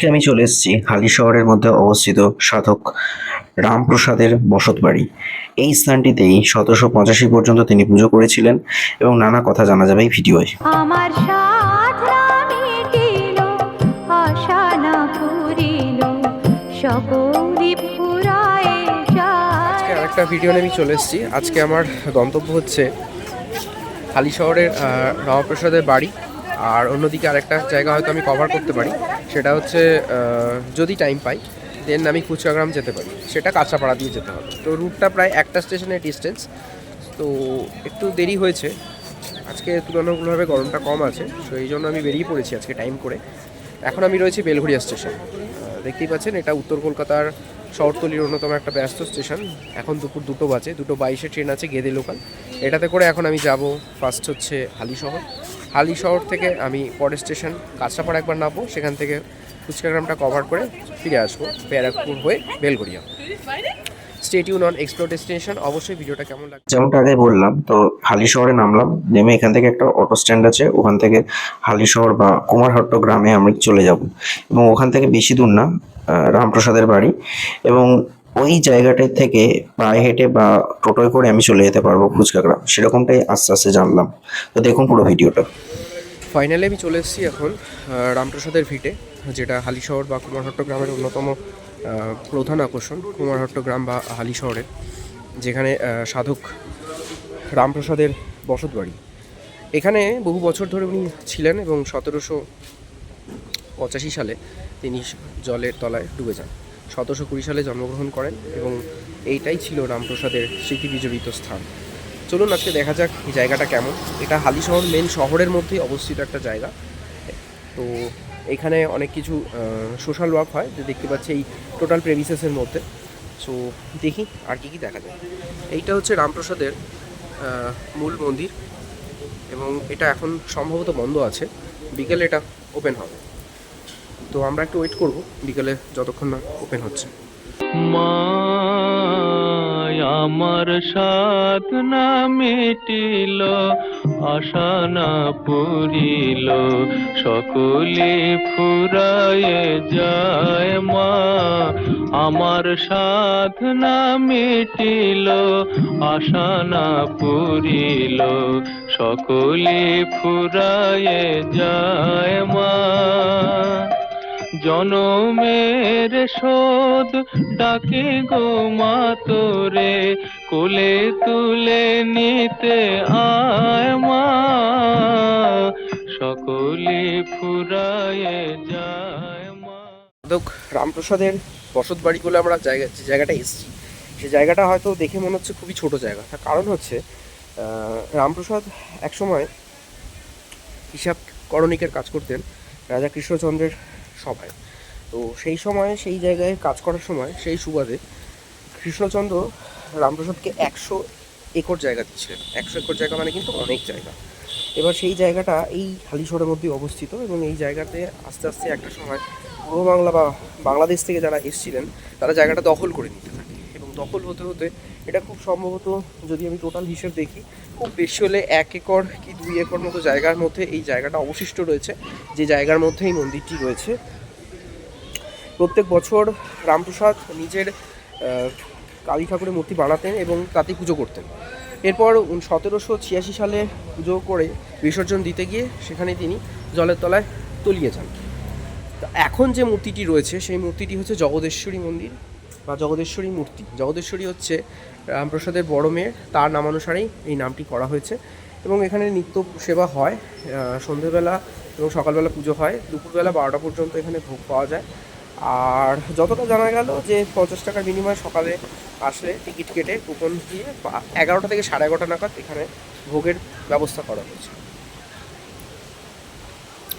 আজকে আমি চলে এসেছি হালি শহরের মধ্যে অবস্থিত সাধক রামপ্রসাদের বসতবাড়ি। এই স্থানটিতেই সতেরোশো পঁচাশি পর্যন্ত তিনি পুজো করেছিলেন এবং নানা কথা জানা যাবে এই ভিডিওয়। আমার আরেকটা ভিডিও নিয়ে আমি চলে এসেছি। আজকে আমার গন্তব্য হচ্ছে হালি শহরের রামপ্রসাদের বাড়ি। আর অন্যদিকে আরেকটা জায়গা হয়তো আমি কভার করতে পারি, সেটা হচ্ছে যদি টাইম পাই দেন আমি কুচকাগ্রাম যেতে পারি। সেটা কাঁচাপাড়া দিয়ে যেতে হবে। তো রুটটা প্রায় একটা স্টেশনের ডিস্টেন্স তো একটু দেরি হয়েছে। আজকে তুলনামূলকভাবে গরমটা কম আছে এই জন্য আমি বেরিয়ে পড়েছি আজকে টাইম করে। এখন আমি রয়েছি বেলঘড়িয়া স্টেশন দেখতেই পাচ্ছেন, এটা উত্তর কলকাতার শহরতলির অন্যতম একটা ব্যস্ত স্টেশন এখন দুপুর দুটো বাজে, দুটো বাইশে ট্রেন আছে গেদে লোকাল এটাতে করে এখন আমি যাব ফার্স্ট হচ্ছে হালি শহর হালি শহর থেকে আমি পরের স্টেশন কাঁচরাপাড়া একবার নামবো, সেখান থেকে ফুচকাগ্রামটা কভার করে ফিরে আসব ব্যারাকপুর হয়ে Belgharia. Stay tuned on explore destination অবশ্যই ভিডিওটা কেমন লাগবে যেমনটা আগে বললাম, তো হালি শহরে নামলাম, নেমে এখান থেকে একটা অটো স্ট্যান্ড আছে, ওখান থেকে হালি শহর বা কুমারহট্ট গ্রামে আমি চলে যাব। এবং ওখান থেকে বেশি দূর না রামপ্রসাদের বাড়ি। এবং ওই জায়গাটা থেকে পায়ে হেঁটে বা টোটোয় করে আমি চলে যেতে পারব ফুচকা সেরকমটাই আস্তে আস্তে জানলাম। তো দেখুন পুরো ভিডিওটা। ফাইনালি আমি চলে এসেছি এখন রামপ্রসাদের ভিটে, যেটা হালি শহর বা কুমারহট্ট গ্রামের অন্যতম প্রধান আকর্ষণ, কুমারহট্ট গ্রাম বা হালি শহরের যেখানে সাধক রামপ্রসাদের বসত বাড়ি। এখানে বহু বছর ধরে উনি ছিলেন এবং সতেরোশো পঁচাশি সালে তিনি জলের তলায় ডুবে যান। সতেরোশো কুড়ি সালে জন্মগ্রহণ করেন এবং এইটাই ছিল রামপ্রসাদের স্মৃতি বিজড়িত স্থান। চলুন আজকে দেখা যাক এই জায়গাটা কেমন। এটা হালি শহর মেন শহরের মধ্যেই অবস্থিত একটা জায়গা। তো এখানে অনেক কিছু সোশ্যাল ওয়ার্ক হয়। যে দেখতে পাচ্ছি এই টোটাল প্রেমিসেসের মধ্যে। সো দেখি আর কি কি দেখা যায়। এইটা হচ্ছে রামপ্রসাদের মূল মন্দির এবং এটা এখন সম্ভবত বন্ধ আছে। বিকেলে এটা ওপেন হবে। তো আমরা একটু ওয়েট করব, বিকেলে যতক্ষণ না ওপেন হচ্ছে। মায় আমার সাধ না মিটিল, আশা না পুরিল সকলে ফুরায়ে যায় মা। আমার সাধ না মিটিল, আশা না পুরিল সকলে ফুরায়ে যায় মা। জনমের শোধ ডাকে গো মা তোরে, কোলে তুলে নিতে আয় মা। সকলে ফুরায়ে যায় মা। সাধক রামপ্রসাদের বসত বাড়িগুলো আমরা জায়গা জায়গাটা এসেছি, সে জায়গাটা হয়তো দেখে মনে হচ্ছে খুবই ছোট জায়গা। তার কারণ হচ্ছে রামপ্রসাদ একসময় হিসাব করণিকের কাজ করতেন, রাজা কৃষ্ণচন্দ্রের সভায়। তো সেই সময়, সেই জায়গায় কাজ করার সময়, সেই সুবাদে কৃষ্ণচন্দ্র রামপ্রসাদকে একশো একর জায়গা দিচ্ছিলেন। একশো একর জায়গা মানে কিন্তু অনেক জায়গা। এবার সেই জায়গাটা এই হালিশহরের মধ্যে অবস্থিত এবং এই জায়গাতে আস্তে আস্তে একটা সময় পূর্ব বাংলা বা বাংলাদেশ থেকে যারা এসেছিলেন, তারা জায়গাটা দখল করে নিতে থাকে। এবং দখল হতে হতে এটা খুব সম্ভবত যদি আমি টোটাল হিসেব দেখি, খুব বেশি হলে এক একর কি দুই একর মতো জায়গার মধ্যে এই জায়গাটা অবশিষ্ট রয়েছে, যে জায়গার মধ্যে এই মন্দিরটি রয়েছে। প্রত্যেক বছর রামপ্রসাদ নিজের কালী ঠাকুরের মূর্তি বানাতেন এবং তাতে পুজো করতেন। এরপর সতেরোশো ছিয়াশি সালে পুজো করে বিসর্জন দিতে গিয়ে সেখানে তিনি জলের তলায় তলিয়ে যান। এখন যে মূর্তিটি রয়েছে, সেই মূর্তিটি হচ্ছে জগদেশ্বরী মন্দির। বা জগদেশ্বরী মূর্তি। জগদেশ্বরী হচ্ছে রামপ্রসাদের বড় মেয়ে তার নামানুসারেই এই নামটি করা হয়েছে। এবং এখানে নিত্য সেবা হয় সন্ধেবেলা এবং সকালবেলা পুজো হয়। দুপুরবেলা বারোটা পর্যন্ত এখানে ভোগ পাওয়া যায়। আর যতটা জানা গেল যে পঞ্চাশ টাকার বিনিময়ে সকালে আসলে টিকিট কেটে কুপন দিয়ে এগারোটা থেকে সাড়ে এগারোটা নাগাদ এখানে ভোগের ব্যবস্থা করা হয়েছে।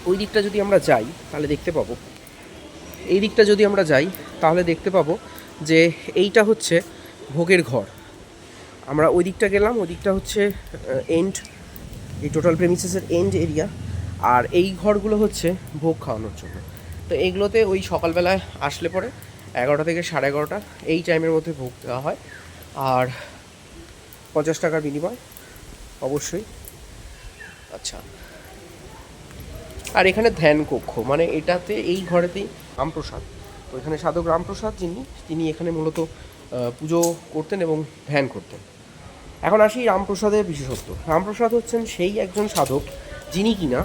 ওই দিকটা যদি আমরা যাই, তাহলে দেখতে পাবো। এই দিকটা যদি আমরা যাই, তাহলে দেখতে পাবো যে এইটা হচ্ছে ভোগের ঘর। আমরা ওই দিকটা গেলাম, ওই দিকটা হচ্ছে এন্ড এই টোটাল প্রেমিসেসের এন্ড এরিয়া আর এই ঘরগুলো হচ্ছে ভোগ খাওয়ানোর জন্য। তো এইগুলোতে ওই সকালবেলায় আসলে পরে এগারোটা থেকে সাড়ে এগারোটা, এই টাইমের মধ্যে ভোগ দেওয়া হয়। আর পঞ্চাশ টাকার বিনিময়, অবশ্যই। আচ্ছা। আর এখানে ধ্যান কক্ষ মানে এটাতে এই ঘরেতেই রামপ্রসাদ। তো এখানে সাধক রামপ্রসাদ যিনি, তিনি এখানে মূলত পুজো করতেন এবং ধ্যান করতেন। এখন আসি রামপ্রসাদের বিশেষত্ব। রামপ্রসাদ হচ্ছেন সেই একজন সাধক যিনি কিনা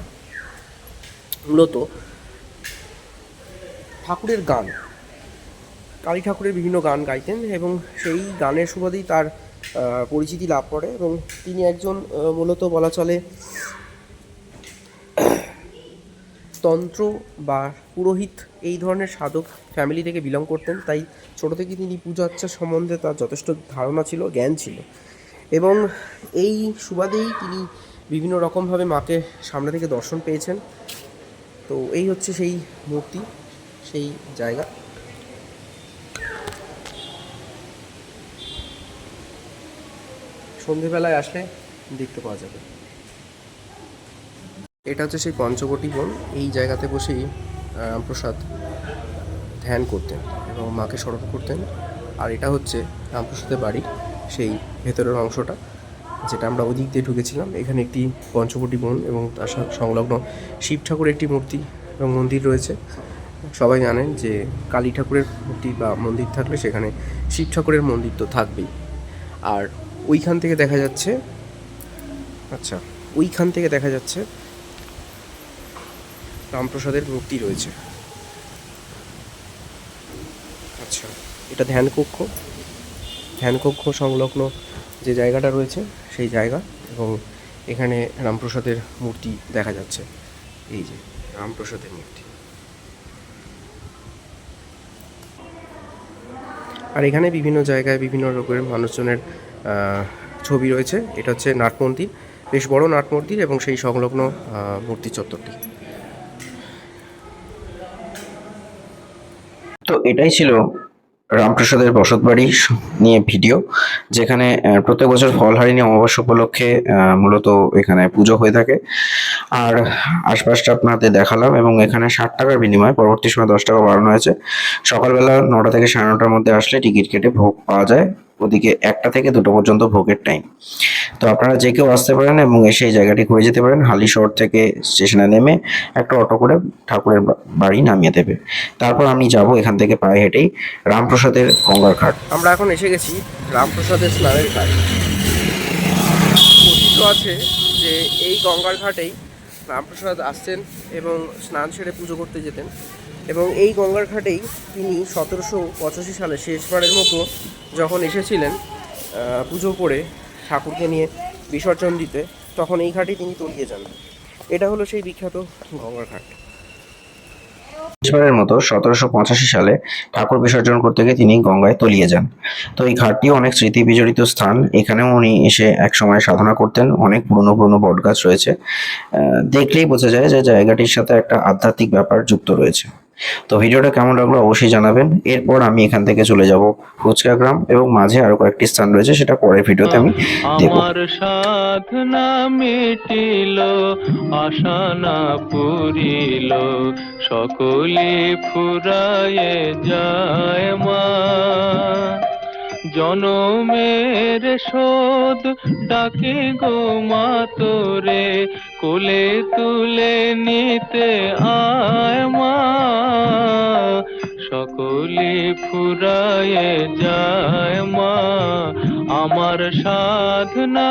মূলত ঠাকুরের গান, কালী ঠাকুরের বিভিন্ন গান গাইতেন এবং সেই গানের সুবাদেই তার পরিচিতি লাভ করে এবং তিনি একজন মূলত বলা চলে তন্ত্র বা পুরোহিত এই ধরনের সাধক ফ্যামিলি থেকে বিলং করতেন, তাই ছোট থেকে তিনি পূজা আর্চা সম্বন্ধে তার যথেষ্ট ধারণা ছিল, জ্ঞান ছিল। এবং এই সুবাদেই তিনি বিভিন্ন রকমভাবে মাকে সামনে থেকে দর্শন পেয়েছেন। তো এই হচ্ছে সেই মূর্তি, সেই জায়গা। সন্ধেবেলায় আসলে দেখতে পাওয়া যাবে। এটা হচ্ছে সেই পঞ্চবটী বন। এই জায়গাতে বসেই রামপ্রসাদ ধ্যান করতেন এবং মাকে স্মরণ করতেন। আর এটা হচ্ছে রামপ্রসাদের বাড়ি, সেই ভেতরের অংশটা, যেটা আমরা ওদিক দিয়ে ঢুকেছিলাম। এখানে একটি পঞ্চবটী বন এবং তার সংলগ্ন শিব ঠাকুরের একটি মূর্তি এবং মন্দির রয়েছে। সবাই জানেন যে কালী ঠাকুরের মূর্তি বা মন্দির থাকলে সেখানে শিব ঠাকুরের মন্দির তো থাকবেই। আর ওইখান থেকে দেখা যাচ্ছে আচ্ছা ওইখান থেকে দেখা যাচ্ছে রামপ্রসাদের মূর্তি রয়েছে। আচ্ছা এটা ধ্যান কক্ষ। ধ্যান কক্ষ সংলগ্ন যে জায়গাটা রয়েছে, সেই জায়গা এবং এখানে রামপ্রসাদের মূর্তি দেখা যাচ্ছে। এই যে, রামপ্রসাদের মূর্তি। আর এখানে বিভিন্ন জায়গায় বিভিন্ন রকমের মানুষজনের ছবি রয়েছে। এটা হচ্ছে নাট মন্দির বেশ বড় নাট মন্দির এবং সেই সংলগ্ন মূর্তি চত্বরটি। তো এটাই ছিল রামপ্রসাদের বসত বাড়ি নিয়ে ভিডিও, যেখানে প্রত্যেক বছর ফলহারিণী অমাবস্যা উপলক্ষে মূলত এখানে পুজো হয়ে থাকে। আর আশপাশটা আপনাদের দেখালাম এবং এখানে ষাট টাকার বিনিময়ে পরবর্তী সময় দশ টাকা বাড়ানো হয়েছে। সকালবেলা নটা থেকে সাড়ে নটার মধ্যে আসলে টিকিট কেটে ভোগ পাওয়া যায়। ওদিকে একটা থেকে দুটো পর্যন্ত ভোগের টাইম তো আপনারা যে কেউ আসতে পারেন এবং এসে এই জায়গাটি ঘুরে যেতে পারেন। হালি শহর থেকে স্টেশনে নেমে একটা অটো করে ঠাকুরের বাড়ি নামিয়ে দেবে। তারপর আমি যাব এখান থেকে পায়ে হেঁটেই রামপ্রসাদের গঙ্গার ঘাট। আমরা এখন এসে গেছি রামপ্রসাদের স্নানের ঘাট। কথিত আছে যে এই গঙ্গার ঘাটেই রামপ্রসাদ আসতেন এবং স্নান সেরে পুজো করতে যেতেন। এবং এই গঙ্গার ঘাটেই তিনি সতেরোশো পঁচাশি সালে শেষবারের মতো যখন এসেছিলেন পুজো করে ঠাকুরকে নিয়ে বিসর্জন দিতে, তখন এই ঘাটেই তিনি তলিয়ে যান। এটা হলো সেই বিখ্যাত গঙ্গার ঘাট। শেষবারের মতো সতেরোশো পঁচাশি সালে ঠাকুর বিসর্জন করতে গিয়ে তিনি গঙ্গায় তলিয়ে যান। তো এই ঘাটটিও অনেক স্মৃতি বিজড়িত স্থান। এখানেও উনি এসে এক সময় সাধনা করতেন। অনেক পুরনো পুরনো বটগাছ রয়েছে। দেখলেই বোঝা যায় যে জায়গাটির সাথে একটা আধ্যাত্মিক ব্যাপার যুক্ত রয়েছে। তো ভিডিওটা কেমন লাগল অবশ্যই জানাবেন। এরপর আমি এখান থেকে চলে যাব ফুচকা গ্রাম এবং মাঝে আরও কয়েকটি স্থান রয়েছে, সেটা পরের ভিডিওতে আমি দেব। আমার সাধনা মিটিল, আশা না পুরিল, সকলে ফুরায়ে যায় মা। জনমের শোধ ডাকে গো মা তোরে, কোলে তুলে নিতে আয় মা। সকলে ফুরায়ে যায় মা, আমার সাধনা